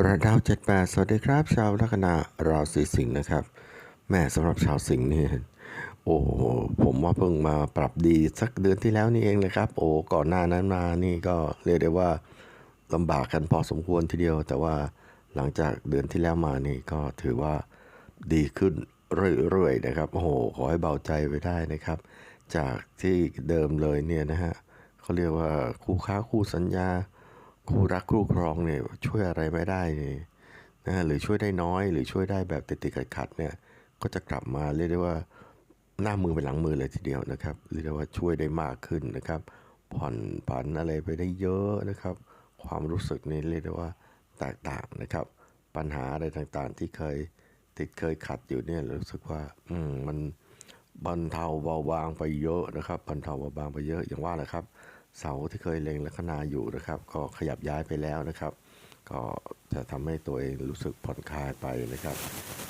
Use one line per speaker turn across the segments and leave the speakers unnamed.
ระดาวเจ็ดแปดสวัสดีครับ ชาวลัคนาราศีสิงห์นะครับ แม่สำหรับชาวสิงห์นี่โอ้ผมว่าเพิ่งมาปรับดีสักเดือนที่แล้วนี่เองเลยครับ โอ้ก่อนหน้านั้นมานี่ก็เรียกได้ว่าลำบากกันพอสมควรทีเดียว แต่ว่าหลังจากเดือนที่แล้วมานี่ก็ถือว่าดีขึ้นเรื่อยๆนะครับ โอ้โหขอให้เบาใจไว้ได้นะครับ จากที่เดิมเลยเนี่ยนะฮะเขาเรียกว่าคู่ค้าคู่สัญญา คู่รักคู่ครองเนี่ยช่วยอะไรไม่ได้นี่นะฮะหรือช่วยได้น้อยหรือช่วยได้แบบติดๆขัดๆเนี่ยก็จะกลับมาเรียกได้ว่าหน้ามือเป็นหลังมือเลยทีเดียวนะครับเรียกได้ว่าช่วยได้มากขึ้นนะครับ ผ่อนผันอะไรไปได้เยอะนะครับ ความรู้สึกนี่เรียกได้ว่าแตกต่างนะครับ ปัญหาอะไรต่างๆ ที่เคยติดเคยขัดอยู่เนี่ยรู้สึกว่าอืมมันบรรเทาเบาบางไปเยอะนะครับบรรเทาเบาบางไปเยอะอย่างว่าแหละครับ เสาที่เคยเล็งลัคนาอยู่นะครับ ก็ขยับย้ายไปแล้วนะครับ ก็จะทำให้ตัวเองรู้สึกผ่อนคลายไปนะครับ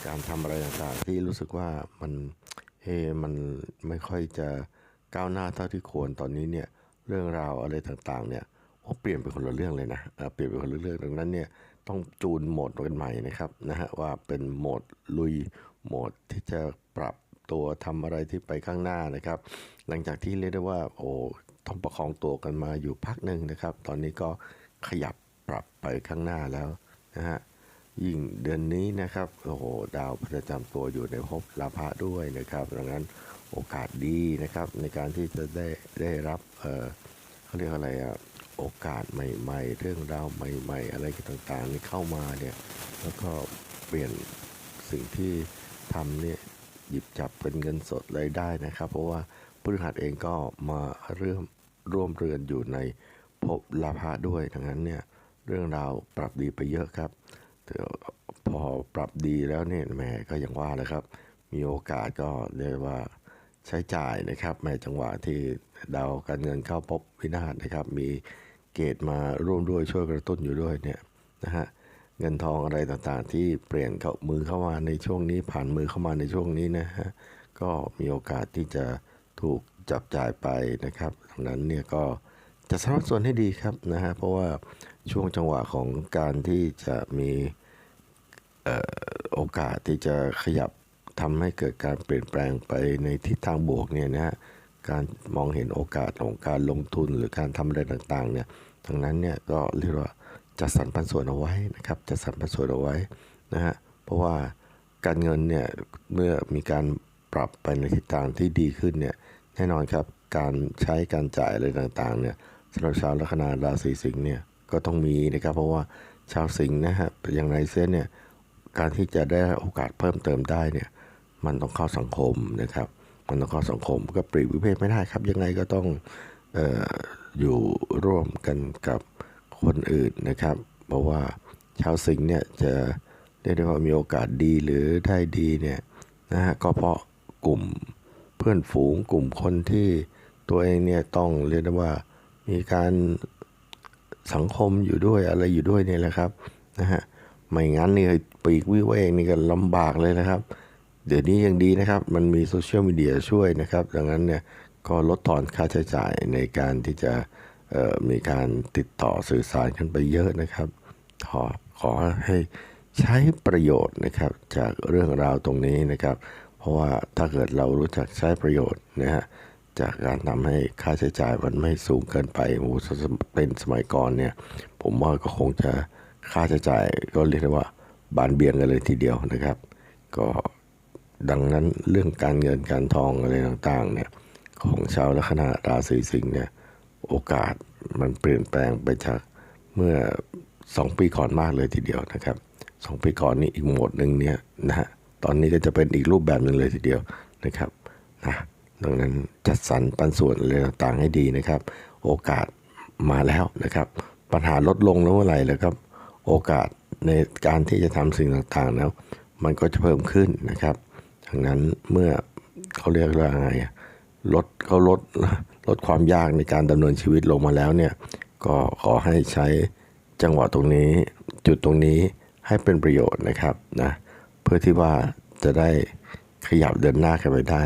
การทำอะไรต่างๆที่รู้สึกว่ามันเฮมันไม่ค่อยจะก้าวหน้าเท่าที่ควรตอนนี้เนี่ยเรื่องราวอะไรต่างๆเนี่ยโอ้เปลี่ยนไปคนละเรื่องเลยนะเปลี่ยนไปคนละเรื่องดังนั้นเนี่ยต้องจูนโหมดกันใหม่นะครับนะฮะว่าเป็นโหมดลุยโหมดที่จะปรับตัวทำอะไรที่ไปข้างหน้านะครับ หลังจากที่เรียกได้ว่าโอ้ ต้องประคองตัวกันมาอยู่พักหนึ่งนะครับ ตอนนี้ก็ขยับปรับไปข้างหน้าแล้วนะฮะยิ่งเดือนนี้นะครับโอ้โหดาวประจำตัวอยู่ในภพลาภะด้วยนะครับดังนั้นโอกาสดีนะครับ ในการที่จะได้ได้รับเออเขาเรียกอะไรอะโอกาสใหม่ ๆ เรื่องราวใหม่ ๆ อะไรต่างๆนี่เข้ามาเนี่ยแล้วก็เปลี่ยนสิ่งที่ทำเนี่ยหยิบจับเป็นเงินสดเลยได้นะครับ เพราะว่า พฤหัสเองก็มาเริ่มร่วมเรือนอยู่ในภพลาภะด้วยดังนั้นเนี่ยเรื่องราวปรับดีไปเยอะครับพอปรับดีแล้วเนี่ยแหมก็อย่างว่าเลยครับ มีโอกาสก็เรียกว่าใช้จ่ายนะครับแม้จังหวะที่ดาวการเงินเข้าพบวินาศนะครับ มีเกตมาร่วมด้วยช่วยกระตุ้นอยู่ด้วยเนี่ยนะฮะเงินทองอะไรต่างๆ ที่เปลี่ยนเข้ามือเข้ามาในช่วงนี้ผ่านมือเข้ามาในช่วงนี้นะฮะก็มีโอกาสที่จะ ถูกจับจ่ายไปนะครับดังนั้นเนี่ยก็จะสนับสนุนให้ดีครับนะฮะเพราะว่าช่วงจังหวะของการที่จะมีออโอกาสที่จะขยับทำให้เกิดการเปลี่ยนแปลงไปในทิศทางบวกเนี่ยนะฮะการมองเห็นโอกาสของการลงทุนหรือการทำอะไรต่างๆเนี่ยทั้งนั้นเนี่ยก็เรียกว่าจัดสรรปันส่วนเอาไว้นะครับจัดสรรปันส่วนเอาไว้นะฮะเพราะว่าการเงินเนี่ยเมื่อมีการ ปรับไปในทิศทางที่ดีขึ้นเนี่ยแน่นอนครับการใช้การจ่ายอะไรต่างๆเนี่ยสำหรับชาวลัคนาราศีสิงห์เนี่ยก็ต้องมีนะครับเพราะว่าชาวสิงห์นะฮะอย่างไรเสียเนี่ยการที่จะได้โอกาสเพิ่มเติมได้เนี่ยมันต้องเข้าสังคมนะครับ มันต้องเข้าสังคมก็ปรีกวิเวกไม่ได้ครับ ยังไงก็ต้องอออยู่ร่วมกันกับคนอื่นนะครับ เพราะว่าชาวสิงห์เนี่ยจะเรียกได้ว่ามีโอกาสดีหรือได้ดีเนี่ยนะฮะก็เพราะ กลุ่มเพื่อนฝูงกลุ่มคนที่ตัวเองเนี่ยต้องเรียกได้ว่ามีการสังคมอยู่ด้วยอะไรอยู่ด้วยเนี่ยแหละครับนะฮะไม่งั้นนี่ปีกวิเวกนี่ก็ลำบากเลยนะครับ เดี๋ยวนี้ยังดีนะครับ มันมีโซเชียลมีเดียช่วยนะครับดังนั้นเนี่ยก็ลดทอนค่าใช้จ่ายในการที่จะมีการติดต่อสื่อสารกันไปเยอะนะครับ ขอขอให้ใช้ประโยชน์นะครับจากเรื่องราวตรงนี้นะครับ เพราะว่าถ้าเกิดเรารู้จักใช้ประโยชน์นะฮะจากการทำให้ค่าใช้จ่ายมันไม่สูงเกินไปโอ้โหถ้าเป็นสมัยก่อนเนี่ยผมว่าก็คงจะค่าใช้จ่ายก็เรียกได้ว่าบานเบียงกันเลยทีเดียวนะครับ ก็ดังนั้นเรื่องการเงินการทองอะไรต่างๆเนี่ยของชาวลัคนาราศีสิงห์เนี่ยโอกาสมันเปลี่ยนแปลงไปจากเมื่อ 2 ปีก่อนมากเลยทีเดียวนะครับสองปีก่อนนี่อีกโหมดหนึ่งเนี่ยนะฮะ ตอนนี้ก็จะเป็นอีกรูปแบบหนึ่งเลยทีเดียวนะครับนะดังนั้นจัดสรรปันส่วนอะไรต่างๆให้ดีนะครับ โอกาสมาแล้วนะครับ ปัญหาลดลงแล้วเมื่อไหร่แล้วครับ โอกาสในการที่จะทำสิ่งต่างๆแล้วมันก็จะเพิ่มขึ้นนะครับดังนั้นเมื่อเขาเรียกว่าไงลดเขาลดลดความยากในการดำเนินชีวิตลงมาแล้วเนี่ยก็ขอให้ใช้จังหวะตรงนี้จุดตรงนี้ให้เป็นประโยชน์นะครับนะ เพื่อที่ว่าจะได้ขยับเดินหน้ากันไปได้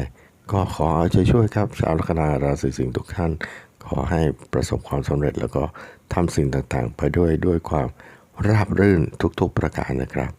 ก็ขอเอาใจช่วยครับชาวลัคนาราศีสิงห์ทุกท่าน ขอให้ประสบความสำเร็จแล้วก็ทำสิ่งต่างๆ ไปด้วยด้วยความราบรื่นทุกๆประการนะครับ